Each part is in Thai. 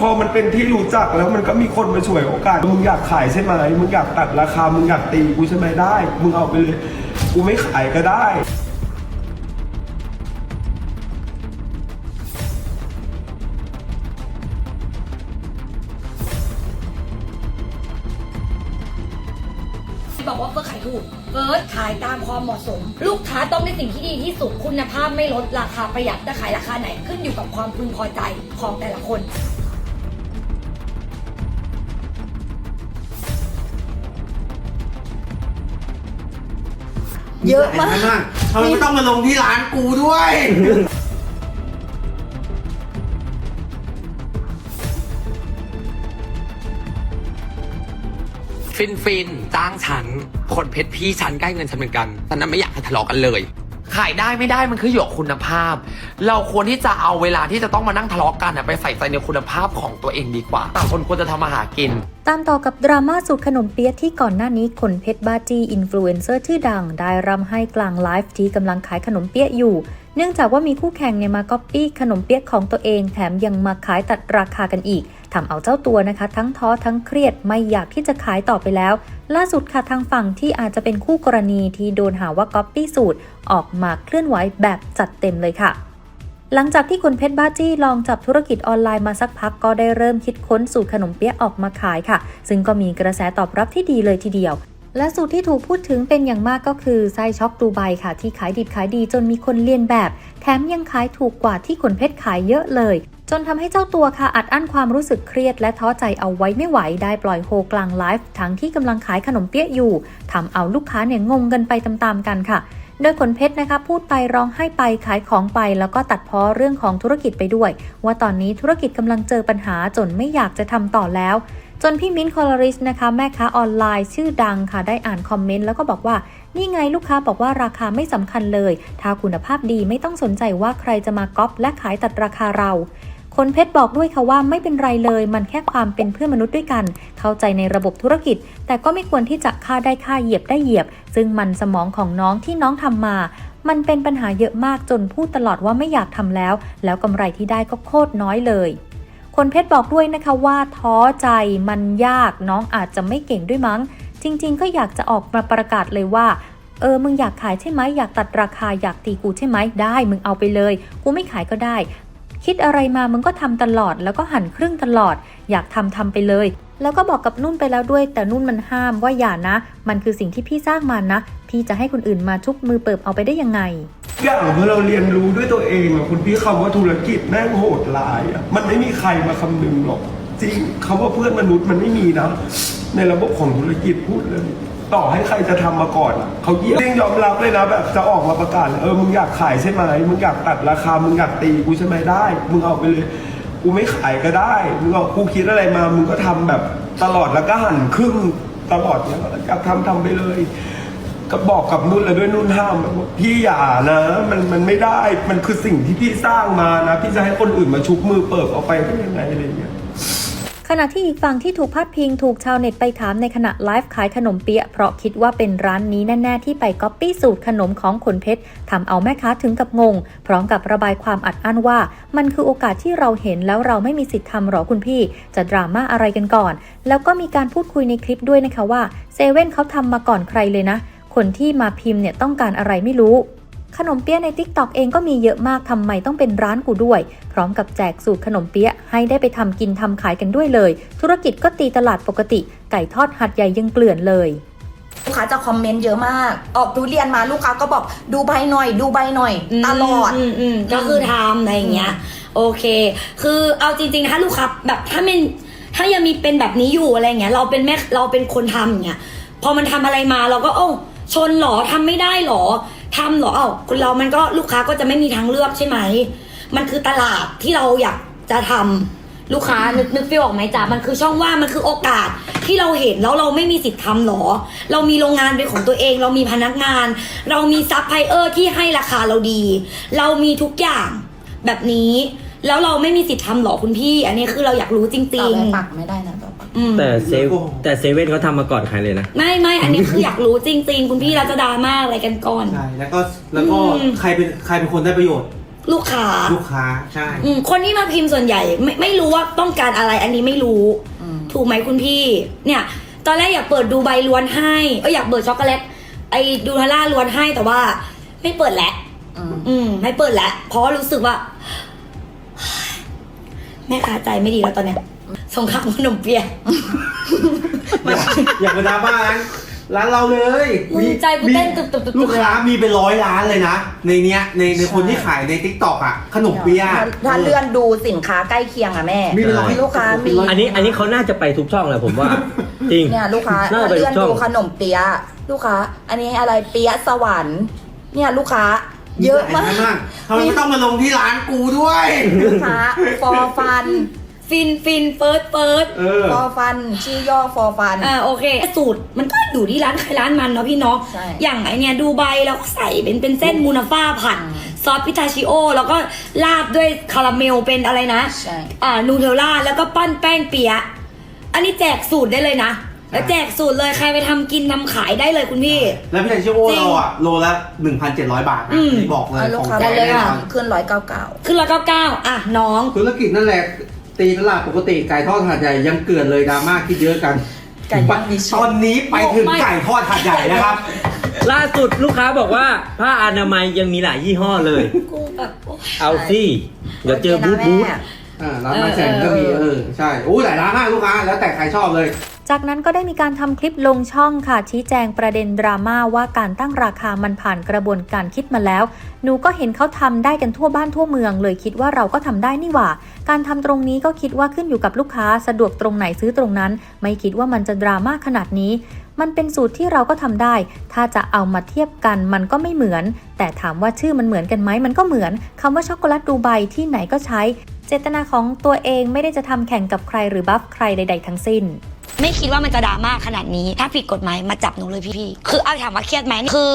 พอมันเป็นที่รู้จักแล้วมันก็มีคนมาช่วยโอกาส มึงอยากขายใช่ไหมมึงอยากตัดราคา มึงอยากตีกูใช่ไหมได้ มึงเอาไปเลย กูไม่ขายก็ได้บอกว่าเฟิร์สขายถูกเฟิร์สขายตามความเหมาะสม ลูกค้าต้องได้สิ่งที่ดีที่สุดคุณภาพไม่ลดราคาประหยัดจะขายราคาไหนขึ้นอยู่กับความพึงพอใจของแต่ละคน เยอะมากทำไมไม่ต้องมาลงที่ร้านกูด้วย ฟินฟินจ้างฉัน คนเพชรพี่ฉันใกล้เงินฉันเหมือนกันฉันนั้นไม่อยากให้ทะเลาะกันเลย ขายได้ไม่ได้มันคือหยกคุณภาพ เราควรที่จะเอาเวลาที่จะต้องมานั่งทะเลาะกันไปใส่ใจในคุณภาพของตัวเองดีกว่าต่างคนควรจะทำมาหากิน ตามต่อกับดราม่าสูตรขนมเปี๊ยะที่ก่อนหน้านี้คนเพชรบ้าจี้อินฟลูเอนเซอร์ชื่อดัง ได้รำให้กลางไลฟ์ที่กำลังขายขนมเปี๊ยะอยู่ เนื่องจากว่ามีคู่แข่งเนี่ยมาก๊อปปี้ขนมเปี๊ยะของตัวเองแถมยังมาขายตัดราคากันอีกทำเอาเจ้าตัวนะคะ ทั้งท้อทั้งเครียดไม่อยากที่จะขายต่อไปแล้ว ล่าสุดค่ะทางฝั่งที่อาจจะเป็นคู่กรณีที่โดนหาว่าก๊อปปี้สูตร ออกมาเคลื่อนไหวแบบจัดเต็มเลยค่ะหลังจากที่คุณเพชรบ้าจี้ลองจับธุรกิจออนไลน์มาสักพักก็ได้เริ่มคิดค้นสูตรขนมเปี๊ยะออกมาขายค่ะ ซึ่งก็มีกระแสตอบรับที่ดีเลยทีเดียว และสูตรที่ถูกพูดถึงเป็นอย่างมากก็คือไส้ช็อกดูไบค่ะ ที่ขายดิบขายดีจนมีคนเลียนแบบ แถมยังขายถูกกว่าที่ขนเพชรขายเยอะเลย จนทำให้เจ้าตัวค่ะอัดอั้นความรู้สึกเครียด และท้อใจเอาไว้ไม่ไหวได้ปล่อยโฮกลางไลฟ์ทั้งที่กำลังขายขนมเปี๊ยะอยู่ทำเอาลูกค้าเนี่ยงงกันไปตามๆกันค่ะโดยขนเพชรนะคะพูดไปร้องไห้ไปขายของไป แล้วก็ตัดพ้อเรื่องของธุรกิจไปด้วย ว่าตอนนี้ธุรกิจกำลังเจอปัญหาจนไม่อยากจะทำต่อแล้ว จนพี่มิ้นท์คอลริสนะคะแม่ค้าออนไลน์ชื่อดังค่ะ ได้อ่านคอมเมนต์แล้วก็บอกว่านี่ไงลูกค้าบอกว่าราคาไม่สำคัญเลย ถ้าคุณภาพดีไม่ต้องสนใจว่าใครจะมาก๊อปและขายตัดราคาเรา คนเพชรบอกด้วยค่ะว่าไม่เป็นไรเลย มันแค่ความเป็นเพื่อนมนุษย์ด้วยกัน เข้าใจในระบบธุรกิจ แต่ก็ไม่ควรที่จะค่าได้ค่าเหยียบได้เหยียบ ซึ่งมันสมองของน้องที่น้องทำมา มันเป็นปัญหาเยอะมากจนพูดตลอดว่าไม่อยากทำแล้ว แล้วกำไรที่ได้ก็โคตรน้อยเลย คนเพชรบอกด้วยนะคะว่าท้อใจมันยากน้องอาจจะไม่เก่งด้วยมั้ง จริง ๆ ก็อยากจะออกมาประกาศเลยว่า เออมึงอยากขายใช่ไหมอยากตัดราคาอยากตีกูใช่ไหมได้ มึงเอาไปเลย กูไม่ขายก็ได้ คิดอะไรมามึงก็ทำตลอดแล้วก็หันครึ่งตลอด อยากทำทำไปเลย แล้วก็บอกกับนุ่นไปแล้วด้วย แต่นุ่นมันห้ามว่าอย่านะ มันคือสิ่งที่พี่สร้างมานะ พี่จะให้คนอื่นมาชุบมือเปิบเอาไปได้ยังไง อย่างพอเราเรียนรู้ด้วยตัวเองอะคุณพี่คำว่าธุรกิจแม่งโหดร้ายอะมันไม่มีใครมาคำนึงหรอก จริงคำว่าเพื่อนมนุษย์มันไม่มีนะ ในระบบของธุรกิจพูดเลย ต่อให้ใครจะทำมาก่อนอะเขาเยี่ยมยอมรับเลยนะแบบจะออกมาประกาศเลยเออมึงอยากขายใช่ไหมมึงอยากตัดราคามึงอยากตีกูใช่ไหมได้ มึงเอาไปเลย กูไม่ขายก็ได้มึงบอกกูคิดอะไรมามึงก็ทำแบบตลอดแล้วก็หันครึ่งตลอดเนี่ยอยากทำทำไปเลย ก็บอกกับนุ่นแล้วด้วยนุ่นห้ามพี่อย่านะมันมันไม่ได้มันคือสิ่งที่พี่สร้างมานะ พี่จะให้คนอื่นมาชุบมือเปิบเอาไปได้ยังไงอะไรเงี้ย ขณะที่อีกฝั่งที่ถูกพาดพิงถูกชาวเน็ตไปถามในขณะไลฟ์ขายขนมเปี๊ยะเพราะคิดว่าเป็นร้านนี้แน่ ๆ ที่ไปก๊อปปี้สูตรขนมของขนเพชรทำเอาแม่ค้าถึงกับงง พร้อมกับระบายความอัดอั้นว่า มันคือโอกาสที่เราเห็นแล้วเราไม่มีสิทธิ์ทำหรอคุณพี่ จะดราม่าอะไรกันก่อน แล้วก็มีการพูดคุยในคลิปด้วยนะคะว่าเซเว่นเขาทำมาก่อนใครเลยนะ คนที่มาพิมพ์เนี่ยต้องการอะไรไม่รู้ ขนมเปี๊ยะใน t ิ k t o k เองก็มีเยอะมากทำไมต้องเป็นร้านกูด้วย พร้อมกับแจกสูตรขนมเปี๊ยะให้ได้ไปทำกินทำขายกันด้วยเลย ธุรกิจก็ตีตลาดปกติ ไก่ทอดหัดใหญ่ยังเกลื่อนเลยลูกค้าจะคอมเมนต์เยอะมาก ออกทุเรียนมาลูกค้าก็บอกดูใบหน่อย ดูใบหน่อย ตลอด มอืมก็คือทำอะไรอย่างเงี้ย โอเค คือเอาจริงๆนะถ้าลูกค้าแบบถ้ามันถ้ายังมีเป็นแบบนี้อยู่อะไรเงี้ย เราเป็นแม่เราเป็นคนทำอย่างเงี้ยพอมันทำอะไรมาเราก็โอ้าชนเหรอทำไม่ได้เหรอ ทำเหรอเอ้าคนเรามันก็ลูกค้าก็จะไม่มีทางเลือกใช่ไหม มันคือตลาดที่เราอยากจะทำลูกค้านึกนึกฟีลออกไหมจ๊ะมันคือช่องว่างมันคือโอกาสที่เราเห็นแล้วเราไม่มีสิทธิ์ทำหรอ เรามีโรงงานเป็นของตัวเอง เรามีพนักงาน เรามีซัพพลายเออร์ที่ให้ราคาเราดี เรามีทุกอย่างแบบนี้ แล้วเราไม่มีสิทธิ์ทำหรอคุณพี่ อันนี้คือเราอยากรู้จต่ริองไปปักไม่ได้นะต่ อไปๆอืม แต่เซเวแต่เซเว่นเขาทำมาก่อนใครเลยนะ ไม่ไม่อันนี้คืออยากรู้จริง ๆ คุณพี่เราจะดราม่าอะไรกันก่อน ใช่แล้วก็แล้วก็อืม ใครเป็นใครเป็นคนได้ประโยชน์ลูกค้าลูกค้าใช่ อืมคนที่มาพิมพ์ส่วนใหญ่ไม่ไม่รู้ว่าต้องการอะไรอันนี้ไม่รู้ อืม ถูกไหมคุณพี่ เนี่ย ตอนแรกอยากเปิดดูใบล้วนให้เอออยากเปิดช็อกโกแลตไอ้ดูนาร่าล้วนให้แต่ว่า ไม่เปิดแล้วอืม อืม ไม่เปิดแล้วเพราะว่ารู้สึกว่า แม่ค้าใจไม่ดีแล้วตอนเนี้ย สงครามขนมเปี๊ยะ อย่าไปดราม่าร้านร้านเราเลยมึงใจกูเต้นตุบๆๆๆลูกค้ามีเป็นร้อยร้านเลยนะ ในเนี้ยในในคนที่ขายในทิกตอกอะ ขนมเปี๊ยะถ้าถ้าเลื่อนดูสินค้าใกล้เคียงอะแม่ มีเป็นร้อยลูกค้ามี อันนี้อันนี้เขาน่าจะไปทุกช่องแหละผมว่า จริงเนี่ยลูกค้าน่าจะถ้าไปทุเลื่อกนช่อง ดูขนมเปี๊ยะลูกค้า อันนี้อะไรเปี๊ยะสวรรค์เนี่ยลูกค้า เยอะมากทำไมไม่ต้องมาลงที่ร้านกูด้วย ลูกค้าฟอฟัน ฟินฟินเฟิร์สเฟิร์สเออ ฟอฟัน ชื่อย่อฟอฟัน อ่าโอเค สูตรมันก็อยู่ที่ร้านใครร้านมันเนาะพี่เนาะใช่อย่างไอเนี่ยดูใบเราก็ใส่เป็นเป็นเส้นมูนาฟ่าผัดอืมซอสพิทาชิโอ แล้วก็ราดด้วยคาราเมลเป็นอะไรนะ ใช่ อ่านูเทลล่าแล้วก็ปั้นแป้งเปียะอันนี้แจกสูตรได้เลยนะ แล้วแจกสูตรเลยใครไปทำกินทำขายได้เลยคุณพี่ แล้วพี่แทนชื่อโอจริงเราอะโลละ 1,700 บาทนะอืม นี่บอกเลยเอาลูขกองค้าแท้ได้เลยแน่นค่ะอนขึ้นร้อยเก้าเก้า ขึ้นละเก้าเก้าอะน้อง ธุรกิจนั่นแหละ ตีตลาดปกติไก่ทอดถาดใหญ่ยังเกลื่อนเลยดราม่าคิดเยอะกันไก่ย่างมีชุดตอนนี้ไปถึงไม่ไก่ทอดถาดใหญ่นะครับ ล่าสุดลูกค้าบอกว่าผ้าอนามัยยังมีหลายยี่ห้อเลย กูแบบโอ๊ยเอาสิเดี๋ยวเจอบูธโคนะบูธ แม่ อ่าร้านมาแสนก็มีเออ เออ ใช่โอ้หลายร้านมากลูกค้า แล้วแต่ใครชอบเลย จากนั้นก็ได้มีการทำคลิปลงช่องค่ะ ชี้แจงประเด็นดราม่าว่าการตั้งราคามันผ่านกระบวนการคิดมาแล้ว หนูก็เห็นเขาทำได้กันทั่วบ้านทั่วเมือง เลยคิดว่าเราก็ทำได้นี่หว่า การทำตรงนี้ก็คิดว่าขึ้นอยู่กับลูกค้าสะดวกตรงไหนซื้อตรงนั้น ไม่คิดว่ามันจะดราม่าขนาดนี้มันเป็นสูตรที่เราก็ทำได้ ถ้าจะเอามาเทียบกันมันก็ไม่เหมือน แต่ถามว่าชื่อมันเหมือนกันไหมมันก็เหมือนคำว่าช็อกโกแลตดูไบที่ไหนก็ใช้ เจตนาของตัวเองไม่ได้จะทำแข่งกับใครหรือบัฟใครใด ๆ ทั้งสิ้น ไม่คิดว่ามันจะดราม่าขนาดนี้ ถ้าผิดกฎหมายมาจับหนูเลยพี่ๆคือเอาถามว่าเครียดไหมคือ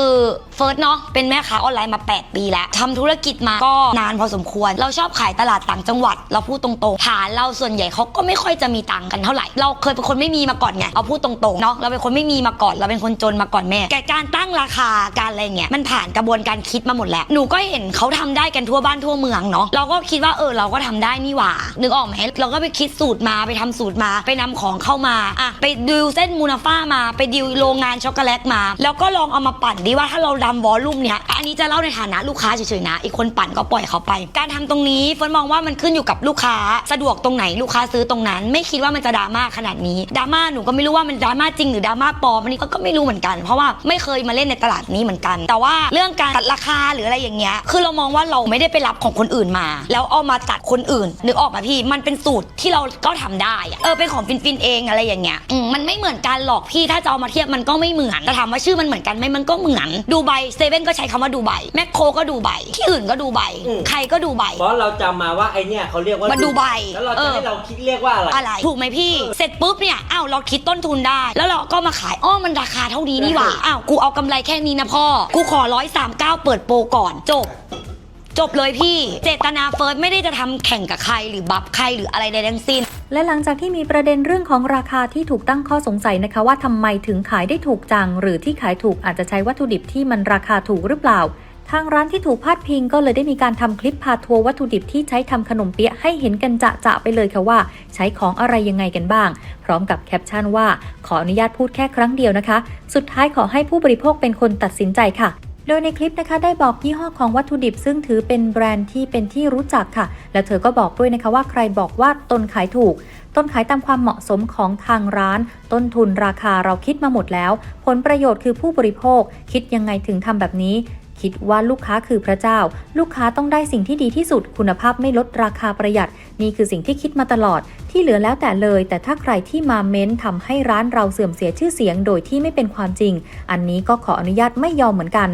เฟิร์สเนาะเป็นแม่ค้าออนไลน์มา 8 ปีแล้วทำธุรกิจมาก็นานพอสมควร เราชอบขายตลาดต่างจังหวัด เราพูดตรงๆฐานเราส่วนใหญ่เขาก็ไม่ค่อยจะมีตังค์กันเท่าไหร่ เราเคยเป็นคนไม่มีมาก่อนไงเอาพูดตรงๆเนาะเราเป็นคนไม่มีมาก่อน เราเป็นคนจนมาก่อนแม่แกการตั้งราคาการอะไรเงี้ยมันผ่านกระบวนการคิดมาหมดแล้ว หนูก็เห็นเขาทำได้กันทั่วบ้านทั่วเมืองเนาะเราก็คิดว่าเออเราก็ทำได้นี่หว่านึกออกไหมเราก็ไปคิดสูตรมาไปทำสูตรมาไปนำของเข้ามาอะไปดิวเส้นมูนาฟ่ามาไปดิวโรงงานช็อกโกแลตมา แล้วก็ลองเอามาปั่นดีว่าถ้าเราดำวอลลุ่มเนี้ยอันนี้จะเล่าในฐานะลูกค้าเฉยๆนะอีกคนปั่นก็ปล่อยเขาไป การทำตรงนี้เฟิร์นมองว่ามันขึ้นอยู่กับลูกค้าสะดวกตรงไหนลูกค้าซื้อตรงนั้น ไม่คิดว่ามันจะดราม่าขนาดนี้ดราม่าหนูก็ไม่รู้ว่ามันดราม่าจริงหรือดราม่าปลอมอันนี้ก็ไม่รู้เหมือนกัน เพราะว่าไม่เคยมาเล่นในตลาดนี้เหมือนกัน แต่ว่าเรื่องการตัดราคาหรืออะไรอย่างเงี้ยคือเรามองว่าเราไม่ได้ไปรับของคนอื่นมา แล้วเอามาตัดคนอื่นนึกออกมาพี่มันเป็นสูตรที่เราก็ทำได้อะเออเป็นของฟินๆเองอะไรอย่างเงี้ยอืมมันไม่เหมือนกันหรอกพี่ถ้าจะเอามาเทียบมันก็ไม่เหมือนแต่ถามว่าชื่อมันเหมือนกันไหมมันก็เหมือนดูไบเซเว่นก็ใช้คำว่าดูไบแมคโครก็ดูไบที่อื่นก็ดูไบอืม ใครก็ดูไบ เพราะเราจำมาว่าไอเนี่ยเขาเรียกว่ามาดูใบแล้วเราเอจะอ ให้เราคิดเรียกว่าอะไร อะไร ถูกไหมพี่ เสร็จปุ๊บเนี่ย อ้าว เราคิดต้นทุนได้ แล้วเราก็มาขาย อ้อ มันราคาเท่านี้นี่หว่าใช่อ้าว กูเอากำไรแค่นี้นะพ่อ กูขอร้อยสามเก้าเปิดโปรก่อน จบ จบเลยพี่ เจตนาเฟิร์สไม่ได้จะทำแข่งกับใครหรือบัฟใครหรืออะไรใดทั้งสิ้น และหลังจากที่มีประเด็นเรื่องของราคาที่ถูกตั้งข้อสงสัยนะคะว่าทำไมถึงขายได้ถูกจัง หรือที่ขายถูกอาจจะใช้วัตถุดิบที่มันราคาถูกหรือเปล่า ทางร้านที่ถูกพาดพิงก็เลยได้มีการทำคลิปพาทัวร์วัตถุดิบที่ใช้ทำขนมเปี๊ยะให้เห็นกันจะๆไปเลยค่ะว่า ใช้ของอะไรยังไงกันบ้าง พร้อมกับแคปชั่นว่า ขออนุญาตพูดแค่ครั้งเดียวนะคะ สุดท้ายขอให้ผู้บริโภคเป็นคนตัดสินใจค่ะ โดยในคลิปนะคะได้บอกยี่ห้อของวัตถุดิบ ซึ่งถือเป็นแบรนด์ที่เป็นที่รู้จักค่ะ และเธอก็บอกด้วยนะคะว่าใครบอกว่าตนขายถูก ต้นขายตามความเหมาะสมของทางร้าน ต้นทุนราคาเราคิดมาหมดแล้ว ผลประโยชน์คือผู้บริโภค คิดยังไงถึงทำแบบนี้ คิดว่าลูกค้าคือพระเจ้า ลูกค้าต้องได้สิ่งที่ดีที่สุด คุณภาพไม่ลดราคาประหยัด นี่คือสิ่งที่คิดมาตลอด ที่เหลือแล้วแต่เลย แต่ถ้าใครที่มาเม้นทำให้ร้านเราเสื่อมเสียชื่อเสียงโดยที่ไม่เป็นความจริง อันนี้ก็ขออนุญาตไม่ยอมเหมือนกัน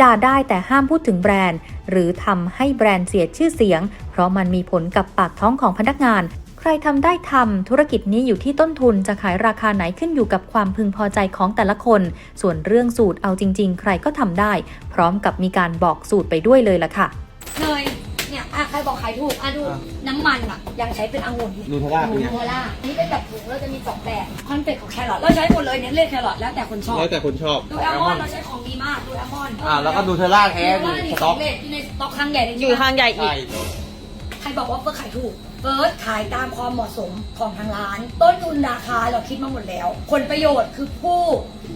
ด่าได้แต่ห้ามพูดถึงแบรนด์ หรือทำให้แบรนด์เสียชื่อเสียง เพราะมันมีผลกับปากท้องของพนักงาน ใครทำได้ทำธุรกิจนี้อยู่ที่ต้นทุนจะขายราคาไหนขึ้นอยู่กับความพึงพอใจของแต่ละคน ส่วนเรื่องสูตรเอาจริง ๆ ใครก็ทำได้ พร้อมกับมีการบอกสูตรไปด้วยเลยล่ะค่ะเลยเนี่ยอะใครบอกขายถูกอะดูน้ำมันอะยังใช้เป็นองุ่นนูเทลล่าเป็นไงนูเทลล่านี่เป็นแบบถุงเราจะมีสองแบบคอนเฟกของแครอทเราใช้หมดเลยเน้นเลยแครอทแล้วแต่คนชอบแล้วแต่คนชอบดูแอลมอนด์เราใช้ของดีมากดูแอลมอนด์อ่าแล้วก็นูเทลล่าแท้ดูอว่ายู่นี่สสต็ออกงเลทอยู่ในสต็อกข้างใหญ่เลยอยู่ข้างใหญ่อีใช่ก ใครบอกว่าเฟิร์สขายถูก เฟิร์สขายตามความเหมาะสมของทางร้าน ต้นทุนราคาเราคิดมาหมดแล้ว ผลประโยชน์คือผู้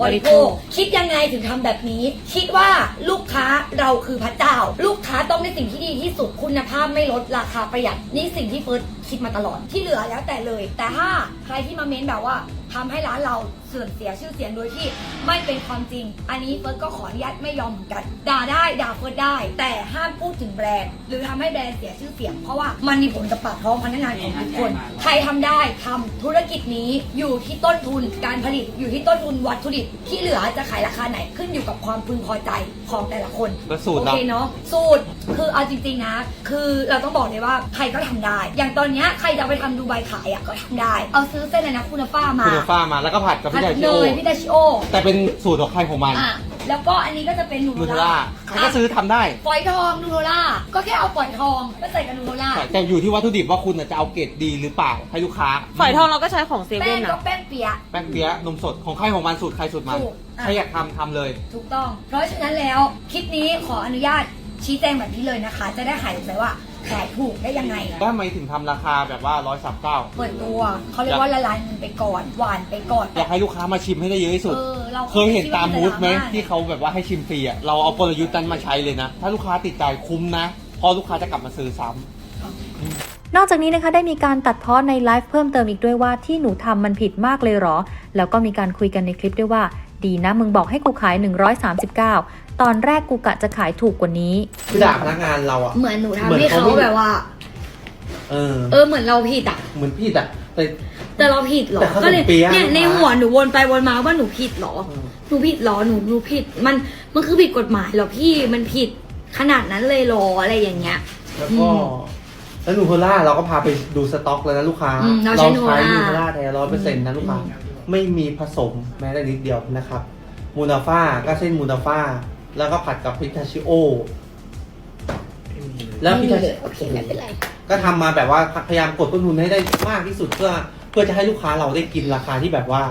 บริโภคคิดยังไงถึงทำแบบนี้ คิดว่าลูกค้าเราคือพระเจ้า ลูกค้าต้องได้สิ่งที่ดีที่สุดคุณภาพไม่ลดราคาประหยัดนี่สิ่งที่เฟิร์สคิดมาตลอดที่เหลือแล้วแต่เลย แต่ถ้าใครที่มาเม้นแบบว่าทำให้ร้านเราเสื่อมเสียชื่อเสียงโดยที่ไม่เป็นความจริง อันนี้เฟิร์สก็ขออนุญาตไม่ยอมเหมือนกัน ด่าได้ด่าเฟิร์สได้ แต่ห้ามพูดถึงแบรนด์ หรือทำให้แบรนด์เสียชื่อเสียง เพราะว่ามันมีผลกับปากท้องพนักงานของทุกคน ใครทำได้ทำธุรกิจนี้อยู่ที่ต้นทุนการผลิตอยู่ที่ต้นทุนวัตถุดิบที่เหลือจะขายราคาไหนขึ้นอยู่กับความพึงพอใจของแต่ละคนแล้วสูตรโอเราเคเนาะสูตรคือเอาจริงๆนะ คือเราต้องบอกเลยว่าใครก็ทำได้ อย่างตอนเนี้ยใครจะเอาไปทำดูใบขายอะก็ทำได้ เอาซื้อเส้นอะไรนะคุณฟ้ามาคุณฟ้ามาแล้วก็ผัดกับผัพี่ดไดชิเนโอยพิตาชิโอแต่เป็นสูตรของใครของมันอะแล้วก็อันนี้ก็จะเป็นนูนูเทลโรล่าล่าใครก็ซื้อทำได้ ฝอยทองนูโรล่า ก็แค่เอาฝอยทองก็ใส่กับนูโรล่าแต่แต่อยู่ที่วัตถุดิบว่าคุณน่ะจะเอาเกรดดีหรือเปล่าให้ลูกค้าฝอยทองเราก็ใช้ของเซแป้เว่งนก็นะ แป้งเปียะ แป้งเปี๊ยะนมสดของใครของมันสูตรใครสูตรมันถูกอะ ใครอยากทำทำเลย ถูกต้อง เพราะฉะนั้นแล้วคลิปนี้ขออนุญาตชี้แจงแบบนี้เลยนะคะ จะได้หายสงสัยว่า ขายถูกได้ยังไงได้ไหมถึงทำราคาแบบว่าร้อยสามเก้าเปิดตัวเขาเรียกว่าละลายเงินไปก่อน หวานไปก่อนอยากให้ลูกค้ามาชิมให้ได้เยอะที่สุด เออเราเคยเห็นตามมูดไหมคิดว่ามันจะที่เขาแบบว่าให้ชิมฟรีอะเราเอากลยุทธ์นั้นมาใช้เลยนะ ถ้าลูกค้าติดใจคุ้มนะเพอลูกค้าจะกลับมาซื้อซ้ำ นอกจากนี้นะคะได้มีการตัดพ้อในไลฟ์เพิ่มเติมอีกด้วยว่าที่หนูทำมันผิดมากเลยเหรอ แล้วก็มีการคุยกันในคลิปด้วยว่า ดีนะมึงบอกให้กูขาย 139 ตอนแรกกูกะจะขายถูกกว่านี้ คือด่าพนักงานเราอะเหมือนหนูเหมืทำอนให้เขาเขาไม่ แบบว่า เออ เออเหมือนเราผิดอะ เหมือนพี่แต่แต่ แต่เราผิดเหรอ แต่เขาก็เลยเป็นเปี๊ยะเนี่ยในหัวหนูวนไปวนมาว่าหนูผิดเหรอเออหนูผิดเหรอ หนูหนูผิด มันมันคือผิดกฎหมายเหรอพี่ มันผิดขนาดนั้นเลยเหรออะไรอย่างเงี้ย แล้วก็อืมแล้วนูเทลล่าเราก็พาไปดูสต็อกแล้วนะลูกค้าอืมเราใช้นูเทลล่า นูเทลล่าแท้ร้อยเปอร์เซ็นต์นะลูกค้า ไม่มีผสมแม้แต่นิดเดียวนะครับ มูนาฟ้าก็เส้นมูนาฟ้า แล้วก็ผัดกับพิทาชิโอ แล้วพิทาชิโอเคไม่เป็นไร ก็ทำมาแบบว่าพยายามกดต้นทุนให้ได้มากที่สุดเพื่อเพื่อจะให้ลูกค้าเราได้กินราคาที่แบบว่า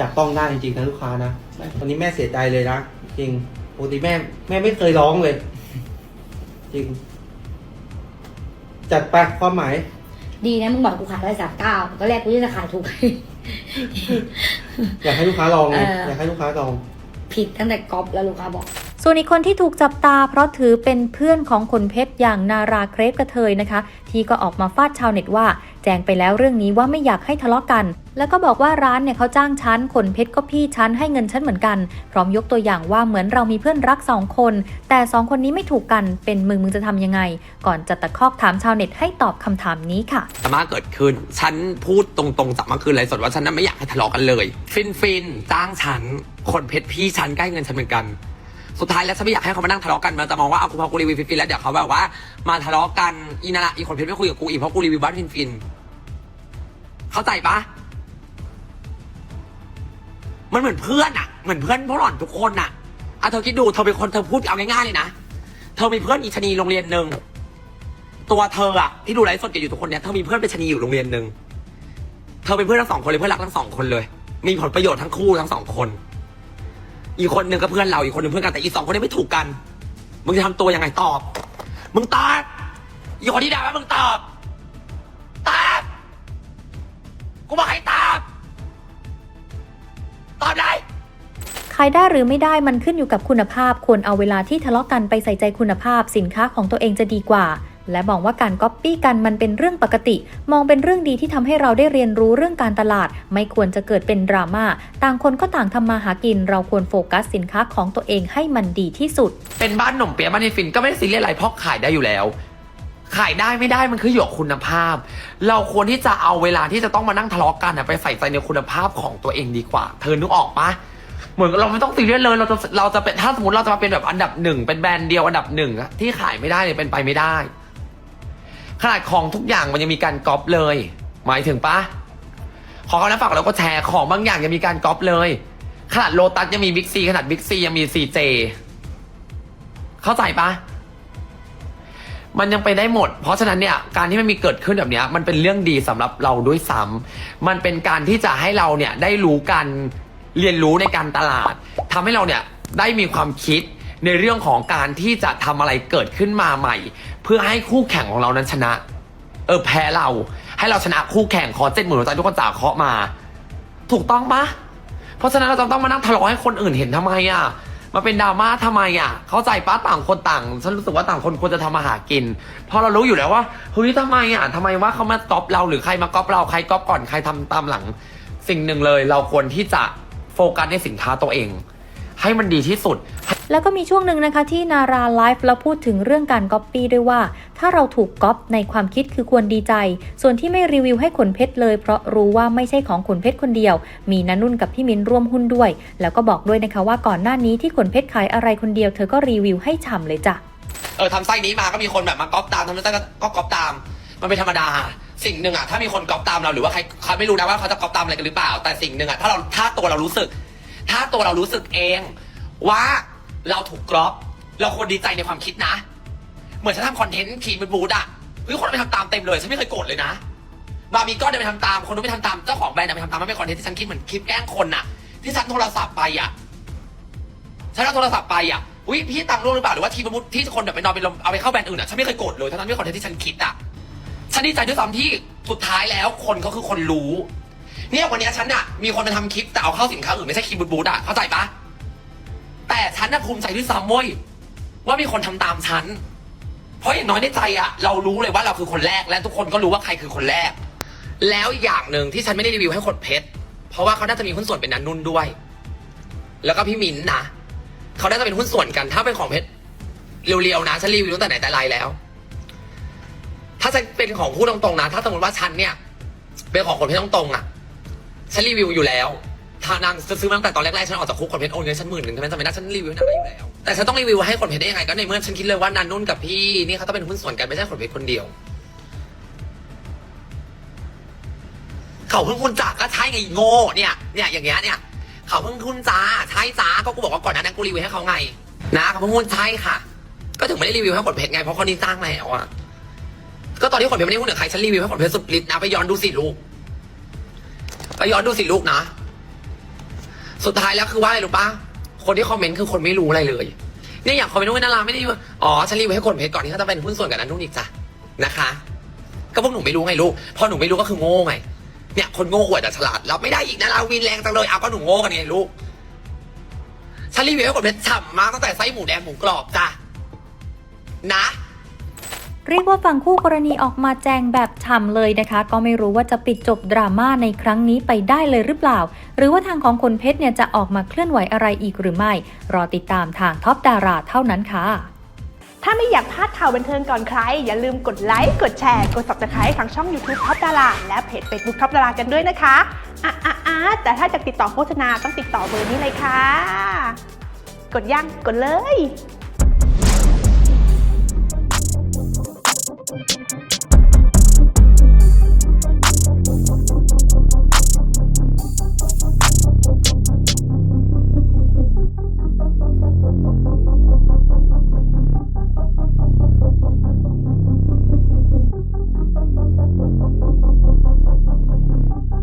จับต้องได้จริงๆนะลูกค้านะวันนี้แม่เสียใจเลยนะจริงปกติแม่แม่ไม่เคยร้องเลย จริง จัดไปความหมาย ดีนะมึงบอกกูขายได้สามเก้าก็แรกกูจะขายถูก อยากให้ลูกค้าลองไงเอออ อยากให้ลูกค้าลอง ผิดตั้งแต่ก๊อปแล้วลูกค้าบอก ส่วนอีกคนที่ถูกจับตาเพราะถือเป็นเพื่อนของคนเพชรอย่างนาราเครปกระเทยนะคะ ที่ก็ออกมาฟาดชาวเน็ตว่า แจ้งไปแล้วเรื่องนี้ว่าไม่อยากให้ทะเลาะกัน แล้วก็บอกว่าร้านเนี่ยเขาจ้างฉันคนเพชรก็พี่ฉันให้เงินฉันเหมือนกัน พร้อมยกตัวอย่างว่าเหมือนเรามีเพื่อนรักสองคน แต่สองคนนี้ไม่ถูกกันเป็นมึงมึงจะทำยังไง ก่อนจะตะคอกถามชาวเน็ตให้ตอบคำถามนี้ค่ะดราม่าเกิดขึ้นฉันพูดตรงๆจากเมื่อคืนไลฟ์สดว่าฉันน่ะไม่อยากให้ทะเลาะกันเลย ฟินฟินจ้างฉันคนเพชรพี่ฉันใกล้เงินฉันเหมือนกัน สุดท้ายแล้วฉันไม่อยากให้เขามานั่งทะเลาะกันมันจะมองว่าเอากูพอกูรีวิวฟินฟินแล้วเดี๋ยวเขาแบบว่ามาทะเลาะกันอีนั่นละอีคนเพชรไม่คุยกับกูอีกเพราะกูรีวิวบ้านฟินฟินเข้าใจปะมันเหมือนเพื่อนอะเหมือนเพื่อนพวกหล่อนทุกคนอะอะเธอคิดดูเธอเป็นคนเธอพูดเอาง่ายๆเลยนะเธอมีเพื่อนอีชนีโรงเรียนหนึ่งตัวเธออะที่ดูไลฟ์สดกันอยู่ทุกคนเนี่ยเธอมีเพื่อนเป็นชนีอยู่โรงเรียนหนึ่งเธอเป็นเพื่อนทั้งสองคนเลยเพื่อนรักทั้งสองคนเลย มีผลประโยชน์ทั้งคู่ทั้งสองคน อีกคนหนึ่งก็เพื่อนเราอีกคนหนึ่งเพื่อนกันแต่อีสองคนนี้ไม่ถูกกัน มึงจะทำตัวยังไงตอบ มึงตอบอีกคนที่ด่าว่ามึงตอบตอบกูบอกให้ตอบตอบได้ขายได้หรือไม่ได้มันขึ้นอยู่กับคุณภาพควรเอาเวลาที่ทะเลาะกันไปใส่ใจคุณภาพสินค้าของตัวเองจะดีกว่า และมองว่าการก๊อปปี้กันมันเป็นเรื่องปกติ มองเป็นเรื่องดีที่ทำให้เราได้เรียนรู้เรื่องการตลาด ไม่ควรจะเกิดเป็นดราม่าต่างคนก็ต่างทำมาหากิน เราควรโฟกัสสินค้าของตัวเองให้มันดีที่สุด เป็นบ้านหนมเปี๊ยะบ้านในฟินก็ไม่ได้ซีเรียสอะไรเพราะขายได้อยู่แล้ว ขายได้ไม่ได้มันคือหยกคุณภาพ เราควรที่จะเอาเวลาที่จะต้องมานั่งทะเลาะกันไปใส่ใจในคุณภาพของตัวเองดีกว่า เธอนึกออกปะเหมือนเราไม่ต้องซีเรียสเลยเราจะเราจะเป็นถ้าสมมติเราจะมาเป็นแบบอันดับหนึ่งเป็นแบรนด์เดียวอันดับหนึ่งอะที่ขายไม่ได้เนี่ยเป็นไปไม่ได้ ขนาดของทุกอย่างมันยังมีการก๊อปเลย หมายถึงปะขอเขาแล้วฝากเราก็แชร์ของบางอย่างยังมีการก๊อปเลย ขนาดโลตัสยังมีบิ๊กซีขนาดบิ๊กซียังมีซีเจเข้าใจปะมันยังไปได้หมด เพราะฉะนั้นเนี่ยการที่มันมีเกิดขึ้นแบบนี้มันเป็นเรื่องดีสำหรับเราด้วยซ้ำมันเป็นการที่จะให้เราเนี่ยได้รู้การเรียนรู้ในการตลาดทำให้เราเนี่ยได้มีความคิดในเรื่องของการที่จะทำอะไรเกิดขึ้นมาใหม่ เพื่อให้คู่แข่งของเรานั้นชนะ เออแพ้เรา ให้เราชนะคู่แข่งขอเจ็ดหมื่นหัวใจทุกคนจ่าเคาะมา ถูกต้องปะเพราะฉะนั้นเราจะต้องมานั่งทะเลาะให้คนอื่นเห็นทำไมอะมาเป็นดราม่าทำไมอะ เข้าใจป้าต่างคนต่าง ฉันรู้สึกว่าต่างคนควรจะทำมาหากินเพราะเรารู้อยู่แล้วว่าเฮ้ยทำไมอะทำไมว่าเขามาก๊อปเราหรือใครมาก๊อปเราใครก๊อปก่อนใครทำตามหลัง สิ่งหนึ่งเลย เราควรที่จะโฟกัสในสินค้าตัวเอง ให้มันดีที่สุด แล้วก็มีช่วงหนึ่งนะคะที่นาราไลฟ์แล้วพูดถึงเรื่องการก๊อปปี้ด้วยว่า ถ้าเราถูกก๊อปในความคิดคือควรดีใจ ส่วนที่ไม่รีวิวให้ขนเพชรเลย เพราะรู้ว่าไม่ใช่ของขนเพชรคนเดียว มีนันนุ่นกับพี่มิ้นร่วมหุ้นด้วย แล้วก็บอกด้วยนะคะว่าก่อนหน้านี้ที่ขนเพชรขายอะไรคนเดียวเธอก็รีวิวให้ฉ่ำเลยจ้ะเออทำไส้นี้มาก็มีคนแบบมาก๊อปตามทำไส้ก็ก็ก๊อปตาม มันเป็นธรรมดาสิ่งหนึ่งอะถ้ามีคนก๊อปตามเราหรือว่าใครเขาไม่รู้นะว่าเขาจะก๊อปตามอะไรกันหรือเปล่า แต่สิ่งหนึ่งอะถ้าเราถ้าตัวเรารู้สึก ถ้าตัวเรารู้สึกเองว่าเราถูกก๊อปเราควรดีใจในความคิดนะ เหมือนฉันทำคอนเทนต์คีมเป็นบูธอะเฮ้ยคนไปทำตามเต็มเลยฉันไม่เคยโกรธเลยนะบาร์บีก็เดินไปทำตาม คนนู้นไปทำตามเจ้าของแบรนด์เดินไปทำตามมันเป็นคอนเทนต์ที่ฉันคิดเหมือนคลิปแกล้งคนน่ะ ที่ฉันโทรศัพท์ไปอะฉันเอาโทรศัพท์ไปอะอุ้ยพี่ตังร่วงหรือเปล่าหรือว่าทีมมุดที่คนแบบไปนอนไปลมเอาไปเข้าแบรนด์อื่นอะฉันไม่เคยโกรธเลยทั้งนั้นไม่คอนเทนต์ที่ฉันคิดอะฉันดีใจด้วยซ้ำที่สุดท้ายแล้วคนก็คือคนรู้ เนี่ยวันเนี้ยฉันอะมีคนมาทำคลิปแต่เอาเข้าสินค้าอื่นไม่ใช่คลิปบูดบูดอะเข้าใจปะแต่ฉันน่ะภูมิใจด้วยซ้ำเว้ยว่ามีคนทำตามฉัน เพราะอย่างน้อยในใจอะเรารู้เลยว่าเราคือคนแรกและทุกคนก็รู้ว่าใครคือคนแรก แล้วอีกอย่างหนึ่งที่ฉันไม่ได้รีวิวให้คนเพชรเพราะว่าเขาน่าจะมีหุ้นส่วนเป็นนันนุ่นด้วย แล้วก็พี่มินท์นะเขาได้จะเป็นหุ้นส่วนกัน ถ้าเป็นของเพชรเรียวๆนะฉันรีวิวตั้งแต่ไหนแต่ไรแล้ว ถ้าจะเป็นของพูดตรงๆนะ ถ้าสมมติว่าฉันเนี่ย เป็นของคนเพชรตรงๆอะ ฉันรีวิวอยู่แล้วถ้านางซื้อมาตั้งแต่ตอนแรกๆฉันออกจากคุกคนเพชรโอนเงินฉันหมื่นหนึ่งทำไมทำไมนะฉันรีวิวนางได้อยู่แล้ว แต่ฉันต้องรีวิวให้คนเพชรได้ยังไงก็ในเมื่อฉันคิดเลยว่านันนุ่นกับพี่นี่เขาต้องเป็นหุ้นส่วนกันไม่ใช่คนเพชรคนเดียว เขาเพิ่งคุณจ่าก็ใช่ไงโง่เนี่ยเนี่ยอย่างเงี้ยเนี่ยเขาเพิ่งคุณจ้าใช่จ้าก็กูบอกว่าก่อนหนานั้นกูรีวิวให้เขาไง นะเขาเพิ่งคุณใช่ค่ะ ก็ถึงไม่ได้รีวิวให้ขนเพชรไงเพราะคนนี้จ้างแล้วอะก็ตอนที่ขนเพชรไม่ได้พูดถึงใครฉันรีวิวให้ขนเพชรสุดฤทธิ์นะไปย้อนดูสิลูก ไปย้อนดูสิลูกนะ สุดท้ายแล้วคือว่าอะไรรู้ปะคนที่คอมเมนต์คือคนไม่รู้อะไรเลยเนี่ยอย่างคอมเมนต์ว่านาราไม่ได้ว่าอ๋อฉันรีวิวให้ขนเพชรก่อนที่เขาจะเป็นหุ้นส่วนกับนั้นนู่นอีกจ้ะนะคะ ก็พวกหนูไม่รู้ไงลูกพอหนูไม่รู้ก็คือโง่ไงเนี่ยคนโง่อวดแต่ฉลาดรับไม่ได้อีกนะลาวินแรงจังเลยเอาก็หนูโง่กันไงลูกฉันรีวิวให้คนเพชรฉ่ำมากตั้งแต่ไส้หมูแดงหมูกรอบจ้ะนะ เรียกว่าฝั่งคู่กรณีออกมาแจงแบบฉ่ำเลยนะคะ ก็ไม่รู้ว่าจะปิดจบดราม่าในครั้งนี้ไปได้เลยหรือเปล่า หรือว่าทางของคนเพชรเนี่ยจะออกมาเคลื่อนไหวอะไรอีกหรือไม่ รอติดตามทางท็อปดาราเท่านั้นค่ะ ถ้าไม่อยากพลาดข่าวบันเทิงก่อนใคร อย่าลืมกดไลค์กดแชร์กด subscribe ทางช่อง YouTube ท็อปดาราและเพจ Facebook ท็อปดารากันด้วยนะคะอะอะอะแต่ถ้าจะติดต่อโฆษณาต้องติดต่อเบอร์นี้เลยค่ะ กดยังกดเลย